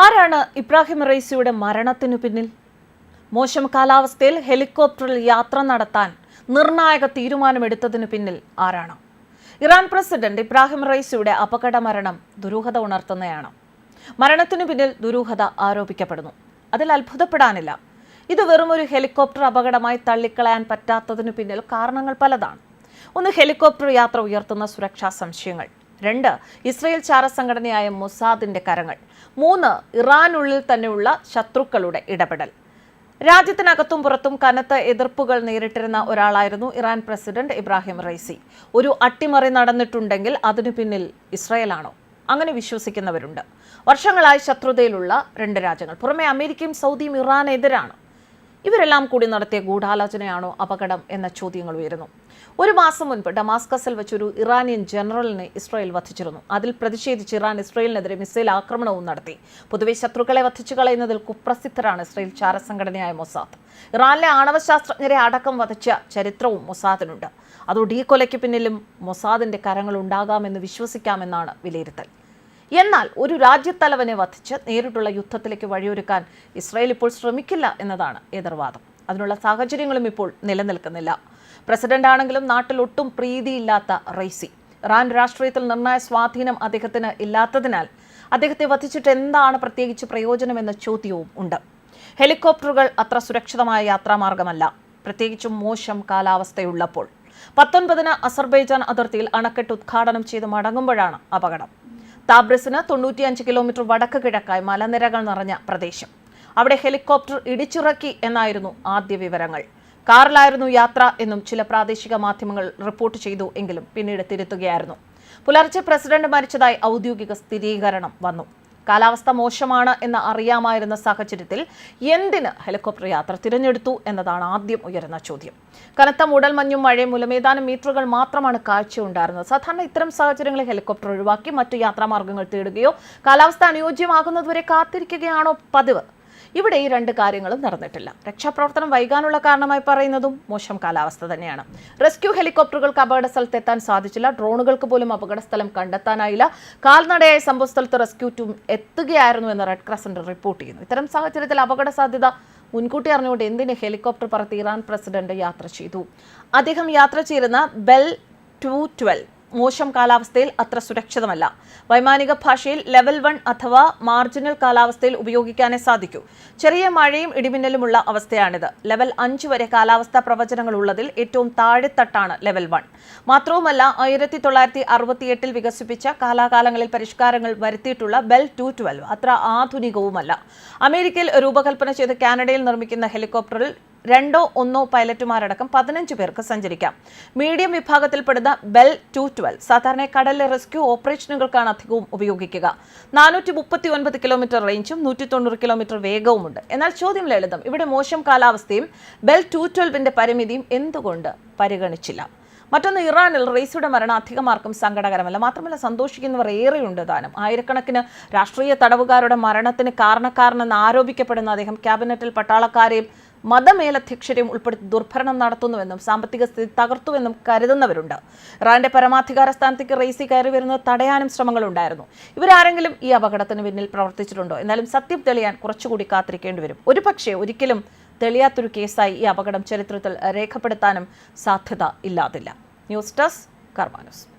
ആരാണ് ഇബ്രാഹിം റൈസിയുടെ മരണത്തിനു പിന്നിൽ? മോശം കാലാവസ്ഥയിൽ ഹെലികോപ്റ്ററിൽ യാത്ര നടത്താൻ നിർണായക തീരുമാനമെടുത്തതിനു പിന്നിൽ ആരാണ്? ഇറാൻ പ്രസിഡന്റ് ഇബ്രാഹിം റൈസിയുടെ അപകട മരണം ദുരൂഹത ഉണർത്തുന്നതാണ് മരണത്തിനു പിന്നിൽ ദുരൂഹത ആരോപിക്കപ്പെടുന്നു. അതിൽ അത്ഭുതപ്പെടാനില്ല. ഇത് വെറും ഒരു ഹെലികോപ്റ്റർ അപകടമായി തള്ളിക്കളയാൻ പറ്റാത്തതിനു പിന്നിൽ കാരണങ്ങൾ പലതാണ്. ഒന്ന് ഹെലികോപ്റ്റർ യാത്ര ഉയർത്തുന്ന സുരക്ഷാ സംശയങ്ങൾ. രണ്ട് ഇസ്രയേൽ ചാരസംഘടനയായ മൊസാദിന്റെ കരങ്ങൾ. മൂന്ന് ഇറാനുള്ളിൽ തന്നെയുള്ള ശത്രുക്കളുടെ ഇടപെടൽ. രാജ്യത്തിനകത്തും പുറത്തും കനത്ത എതിർപ്പുകൾ നേരിട്ടിരുന്ന ഒരാളായിരുന്നു ഇറാൻ പ്രസിഡന്റ് ഇബ്രാഹിം റൈസി ഒരു അട്ടിമറി നടന്നിട്ടുണ്ടെങ്കിൽ അതിനു പിന്നിൽ ഇസ്രയേലാണോ? അങ്ങനെ വിശ്വസിക്കുന്നവരുണ്ട്. വർഷങ്ങളായി ശത്രുതയിലുള്ള രണ്ട് രാജ്യങ്ങൾ. പുറമെ അമേരിക്കയും സൗദിയും ഇറാനെതിരാണ്. ഇവരെല്ലാം കൂടി നടത്തിയ ഗൂഢാലോചനയാണോ അപകടം എന്ന ചോദ്യങ്ങൾ ഉയരുന്നു. ഒരു മാസം മുൻപ് ഡമാസ്കസിൽ വെച്ചൊരു ഇറാനിയൻ ജനറലിനെ ഇസ്രായേൽ വധിച്ചിരുന്നു. അതിൽ പ്രതിഷേധിച്ച് ഇറാൻ ഇസ്രായേലിനെതിരെ മിസൈൽ ആക്രമണവും നടത്തി. പൊതുവെ ശത്രുക്കളെ വധിച്ചു കളയുന്നതിൽ കുപ്രസിദ്ധരാണ് ഇസ്രായേൽ ചാരസംഘടനയായ മൊസാദ്. ഇറാനിലെ ആണവശാസ്ത്രജ്ഞരെ അടക്കം വധിച്ച ചരിത്രവും മൊസാദിനുണ്ട്. അതോ ഈ കൊലയ്ക്ക് പിന്നിലും മൊസാദിന്റെ കരങ്ങൾ ഉണ്ടാകാമെന്ന് വിശ്വസിക്കാമെന്നാണ് വിലയിരുത്തൽ. എന്നാൽ ഒരു രാജ്യത്തലവനെ വധിച്ച് നേരിട്ടുള്ള യുദ്ധത്തിലേക്ക് വഴിയൊരുക്കാൻ ഇസ്രായേൽ ഇപ്പോൾ ശ്രമിക്കില്ല എന്നതാണ് എതിർവാദം. അതിനുള്ള സാഹചര്യങ്ങളും ഇപ്പോൾ നിലനിൽക്കുന്നില്ല. പ്രസിഡന്റ് ആണെങ്കിലും നാട്ടിൽ ഒട്ടും പ്രീതിയില്ലാത്ത റൈസി ഇറാൻ രാഷ്ട്രീയത്തിൽ നിർണായ സ്വാധീനം അദ്ദേഹത്തിന് ഇല്ലാത്തതിനാൽ അദ്ദേഹത്തെ വധിച്ചിട്ട് എന്താണ് പ്രത്യേകിച്ച് പ്രയോജനമെന്ന ചോദ്യവും ഉണ്ട്. ഹെലികോപ്റ്ററുകൾ അത്ര സുരക്ഷിതമായ യാത്രാമാർഗമല്ല. പ്രത്യേകിച്ചും മോശം കാലാവസ്ഥയുള്ളപ്പോൾ. പത്തൊൻപതിന് അസർബൈജാൻ അതിർത്തിയിൽ അണക്കെട്ട് ഉദ്ഘാടനം ചെയ്ത് മടങ്ങുമ്പോഴാണ് അപകടം. താബ്രിസിന് തൊണ്ണൂറ്റിയഞ്ച് കിലോമീറ്റർ വടക്ക് കിഴക്കായി മലനിരകൾ നിറഞ്ഞ പ്രദേശം. അവിടെ ഹെലികോപ്റ്റർ ഇടിച്ചിറക്കി എന്നായിരുന്നു ആദ്യ വിവരങ്ങൾ. കാറിലായിരുന്നു യാത്ര എന്നും ചില പ്രാദേശിക മാധ്യമങ്ങൾ റിപ്പോർട്ട് ചെയ്തു എങ്കിലും പിന്നീട് തിരുത്തുകയായിരുന്നു. പുലർച്ചെ പ്രസിഡന്റ് മരിച്ചതായി ഔദ്യോഗിക സ്ഥിരീകരണം വന്നു. കാലാവസ്ഥ മോശമാണ് എന്ന് അറിയാമായിരുന്ന സാഹചര്യത്തിൽ എന്തിന് ഹെലികോപ്റ്റർ യാത്ര തിരഞ്ഞെടുത്തു എന്നതാണ് ആദ്യം ഉയരുന്ന ചോദ്യം. കനത്ത മൂടൽമഞ്ഞും മഴയും മൂലം ഏതാനും മീറ്ററുകൾ മാത്രമാണ് കാഴ്ചയുണ്ടായിരുന്നത്. സാധാരണ ഇത്തരം സാഹചര്യങ്ങളിൽ ഹെലികോപ്റ്റർ ഒഴിവാക്കി മറ്റു യാത്രാമാർഗങ്ങൾ തേടുകയോ കാലാവസ്ഥ അനുയോജ്യമാകുന്നതുവരെ കാത്തിരിക്കുകയാണോ പതിവ്? ഇവിടെ ഈ രണ്ട് കാര്യങ്ങളും നടന്നിട്ടില്ല. രക്ഷാപ്രവർത്തനം വൈകാനുള്ള കാരണമായി പറയുന്നതും മോശം കാലാവസ്ഥ തന്നെയാണ്. റെസ്ക്യൂ ഹെലികോപ്റ്ററുകൾക്ക് അപകട സ്ഥലത്തെത്താൻ സാധിച്ചില്ല. ഡ്രോണുകൾക്ക് പോലും അപകട സ്ഥലം കണ്ടെത്താനായില്ല. കാൽനടയായി സംഭവ സ്ഥലത്ത് റെസ്ക്യൂ ടീം എത്തുകയായിരുന്നു എന്ന് റെഡ് ക്രസന്റ് റിപ്പോർട്ട് ചെയ്യുന്നു. ഇത്തരം സാഹചര്യത്തിൽ അപകട സാധ്യത മുൻകൂട്ടി അറിഞ്ഞുകൊണ്ട് എന്തിന് ഹെലികോപ്റ്റർ പറത്തി ഇറാൻ പ്രസിഡന്റ് യാത്ര ചെയ്തു? അദ്ദേഹം യാത്ര ചെയ്തിരുന്ന ബെൽ ടു ട്വൽവ് മോശം കാലാവസ്ഥയിൽ അത്ര സുരക്ഷിതമല്ല. വൈമാനിക ഭാഷയിൽ ലെവൽ വൺ അഥവാ മാർജിനൽ കാലാവസ്ഥയിൽ ഉപയോഗിക്കാനേ സാധിക്കൂ. ചെറിയ മഴയും ഇടിമിന്നലുമുള്ള അവസ്ഥയാണിത്. ലെവൽ അഞ്ച് വരെ കാലാവസ്ഥാ പ്രവചനങ്ങൾ ഉള്ളതിൽ ഏറ്റവും താഴെത്തട്ടാണ് ലെവൽ വൺ. മാത്രവുമല്ല ആയിരത്തി തൊള്ളായിരത്തി അറുപത്തിയെട്ടിൽ വികസിപ്പിച്ച കാലാകാലങ്ങളിൽ പരിഷ്കാരങ്ങൾ വരുത്തിയിട്ടുള്ള ബെൽ ടു ട്വൽവ് അത്ര ആധുനികവുമല്ല. അമേരിക്കയിൽ രൂപകൽപ്പന ചെയ്ത് കാനഡയിൽ നിർമ്മിക്കുന്ന ഹെലികോപ്റ്ററിൽ രണ്ടോ ഒന്നോ പൈലറ്റുമാരടക്കം പതിനഞ്ച് പേർക്ക് സഞ്ചരിക്കാം. മീഡിയം വിഭാഗത്തിൽപ്പെടുന്ന ബെൽ ടു ട്വൽവ് സാധാരണ കടലിലെ റെസ്ക്യൂ ഓപ്പറേഷനുകൾക്കാണ് അധികവും ഉപയോഗിക്കുക. നാനൂറ്റി മുപ്പത്തി ഒൻപത് കിലോമീറ്റർ റേഞ്ചും നൂറ്റി തൊണ്ണൂറ് കിലോമീറ്റർ വേഗവുമുണ്ട്. എന്നാൽ ചോദ്യം ലളിതം. ഇവിടെ മോശം കാലാവസ്ഥയും ബെൽ ടു ട്വൽവിന്റെ പരിമിതിയും എന്തുകൊണ്ട് പരിഗണിച്ചില്ല? മറ്റൊന്ന് ഇറാനിൽ റെയ്സിയുടെ മരണം അധികമാർക്കും സങ്കടകരമല്ല. മാത്രമല്ല സന്തോഷിക്കുന്നവർ ഏറെയുണ്ട് താനും. ആയിരക്കണക്കിന് രാഷ്ട്രീയ തടവുകാരുടെ മരണത്തിന് കാരണക്കാരനെന്ന് ആരോപിക്കപ്പെടുന്ന അദ്ദേഹം ക്യാബിനറ്റിൽ പട്ടാളക്കാരെയും മതമേലധ്യക്ഷരെയും ഉൾപ്പെടുത്തി ദുർഭരണം നടത്തുന്നുവെന്നും സാമ്പത്തിക സ്ഥിതി തകർത്തുവെന്നും കരുതുന്നവരുണ്ട്. റാന്റെ പരമാധികാര സ്ഥാനത്തേക്ക് റെയ്സി കയറി വരുന്നത് തടയാനും ശ്രമങ്ങളുണ്ടായിരുന്നു. ഇവരാരെങ്കിലും ഈ അപകടത്തിന് പിന്നിൽ പ്രവർത്തിച്ചിട്ടുണ്ടോ? എന്നാലും സത്യം തെളിയാൻ കുറച്ചുകൂടി കാത്തിരിക്കേണ്ടി വരും. ഒരുപക്ഷെ ഒരിക്കലും തെളിയാത്തൊരു കേസായി ഈ അപകടം ചരിത്രത്തിൽ രേഖപ്പെടുത്താനും സാധ്യത ഇല്ലാതില്ല. News desk കർമാനസ്